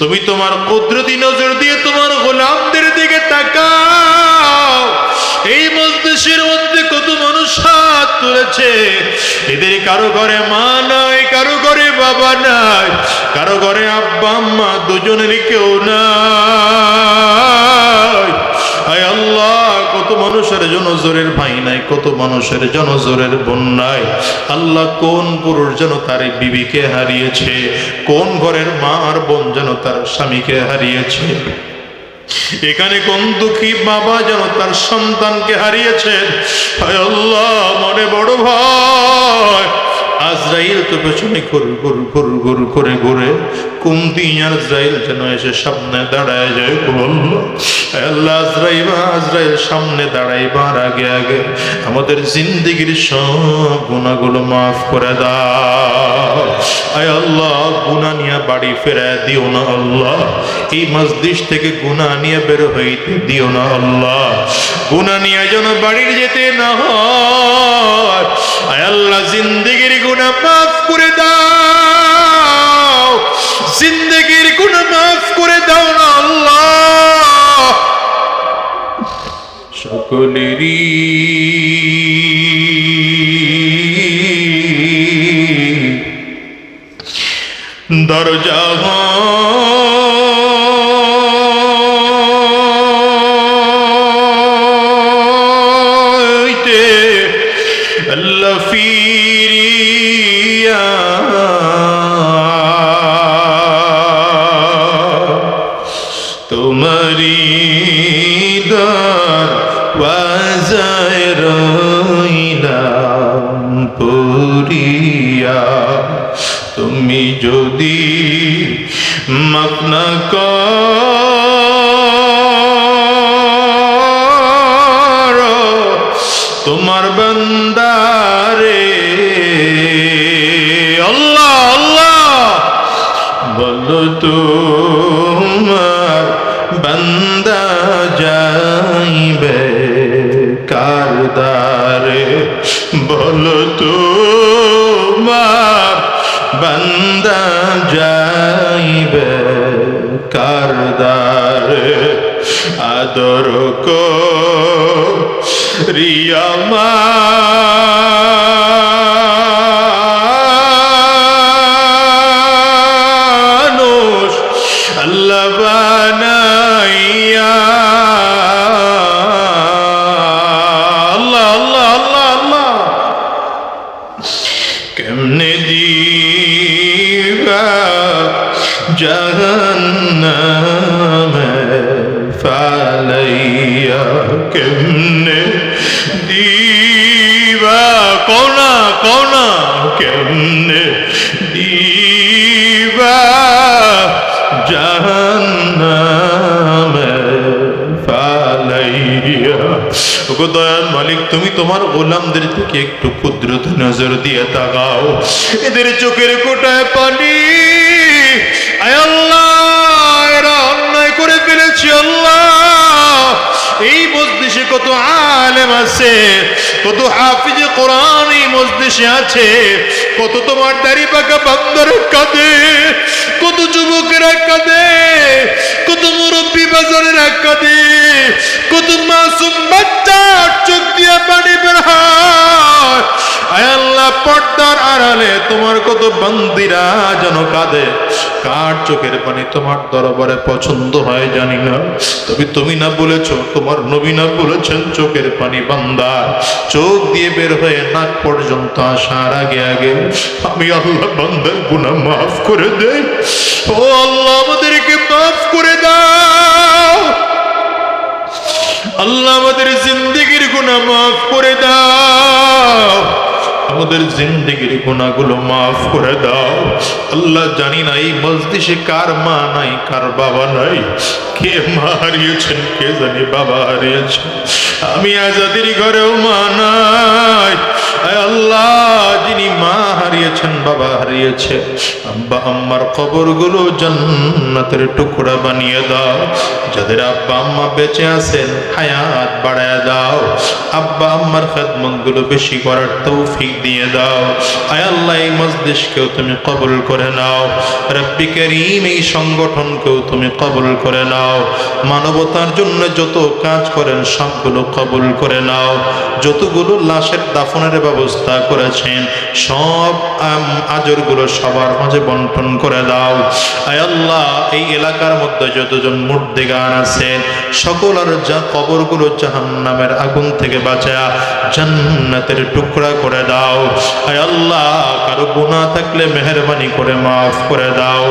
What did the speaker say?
তুমি তোমার কুদরতি নজর দিয়ে তোমার গোলামদের দিকে তাকাও। এই মজলিসের মধ্যে কত মানুষ হাত তুলেছে। এদের কারও ঘরে মা নাই, কারও ঘরে বাবা নাই, কারও ঘরে আব্বা, আম্মা দুজনের কেউ নাই। আয় আল্লাহ কত মানুষের জনজোরের ভাই নাই, কত মানুষের জনজোরের বোন নাই। আল্লাহ কোন পুরুষ যেন তার বিবিকে হারিয়েছে? কোন ঘরের মা আর বোন যেন তার স্বামীকে হারিয়েছে? এখানে কোন দুঃখী বাবা যেন তার সন্তানকে হারিয়েছে? আল্লাহ, মনে বড় ভয়। আজরাইল তো পেছনে ঘুর ঘুর ঘুর ঘুর করে ঘুরে। কুমতি আজরাইল যেন এসে সামনে দাঁড়ায় যায়, বলল আল্লাহ সামনে দাঁড়াইবার আগে আগে আমাদের জিন্দিগির সব গুণাগুলো মাফ করে দাও। আয় আল্লাহ গুণা নিয়ে বাড়ি ফেরায় দিও না আল্লাহ। এই মসজিদ থেকে গুণা নিয়ে বের হইতে দিও না আল্লাহ। গুণা নিয়ে যেন বাড়ির যেতে না হয়। আয় আল্লাহ, জিন্দিগির গুণা মাফ করে দাও। দরজা তুমি যদি মাফ তোমার বন্দারে আল্লাহ আল্লাহ বলো তোমার বন্দা যাইবে কারদারে বলো তোমার বন্দা যাইবে কারদার আদর কো রিয়ামা কেমনে দিবা জাহান্নামে? ফালাইয়া কেমনে দিবা? কোনা কোনা কেমনে ওগো মালিক, তুমি তোমার গোলামদের দিকে একটু কুদরত নজর দিয়ে তাকাও। এদের চোখের কোটায় পানি। আল্লাহ, এরা অন্যায় করে ফেলেছি আল্লাহ। এই মজলিসে কত আলেম আছে, কত হাফিজ কোরআন এই মজলিসে আছে, কত তোমার দাড়ি পাকা বান্দর কাঁদে, কত যুবকেরা কাঁদে, কত মুরব্বী বাজারেরা কাঁদে কত মাসুম বাচ্চার চোখ দিয়ে পানি বের আল্লাহ, পর্দার আড়ালে তোমার কত যেন কাঁদে। কার চোখের পানি তোমার দরবারে পছন্দ হয় জানি না। তবে তুমি না বলেছ, তোমার নবী না বলেছেন চোখের পানি বান্দা। চোখ দিয়ে বের হয়ে নাক পর্যন্ত আসার আগে আগে আমি আল্লাহ বান্দার গুনাহ মাফ করে দেই। ও আল্লাহ, আমাদেরকে মাফ করে দাও। আল্লাহ আমাদের জিন্দিগির গুণা মাফ করে দাও। আমাদের জিন্দগির গুণাগুলো মাফ করে দাও। আল্লাহ জানি না এই মজলিসে কার মা নাই, কার বাবা নাই। কে মা হারিয়েছেন, কে জানি বাবা হারিয়েছেন। আমি আজাদির ঘরেও মা নাই। হারিয়েছে আব্বা আম্মার কবরগুলো জান্নাতের টুকরা বানিয়ে দাও। যাদের আব্বা আম্মা বেঁচে আছেন হায়াত বাড়ায় দাও। আব্বা আম্মার খেদমতগুলো বেশি করার তৌফিক দিয়ে দাও। আয় আল্লাহ এই মজলিসকেও তুমি কবুল করে নাও। রব্বি করিম এই সংগঠনকেও তুমি কবুল করে নাও। মানবতার জন্য যত কাজ করেন সবগুলো কবুল করে নাও। যতগুলো লাশের দাফনের ব্যবস্থা করেছেন সব আম, আজরগুলো সবার মাঝে বন্টন করে দাও। আল্লাহ, এই এলাকার মধ্যে যতজন মুর্দিগান আছে সকল আর যা কবরগুলো জাহান্নামের আগুন থেকে বাঁচা জান্নাতের টুকরা করে দাও। আল্লাহ, কারও গুনাহ থাকলে মেহরবানি করে মাফ করে দাও।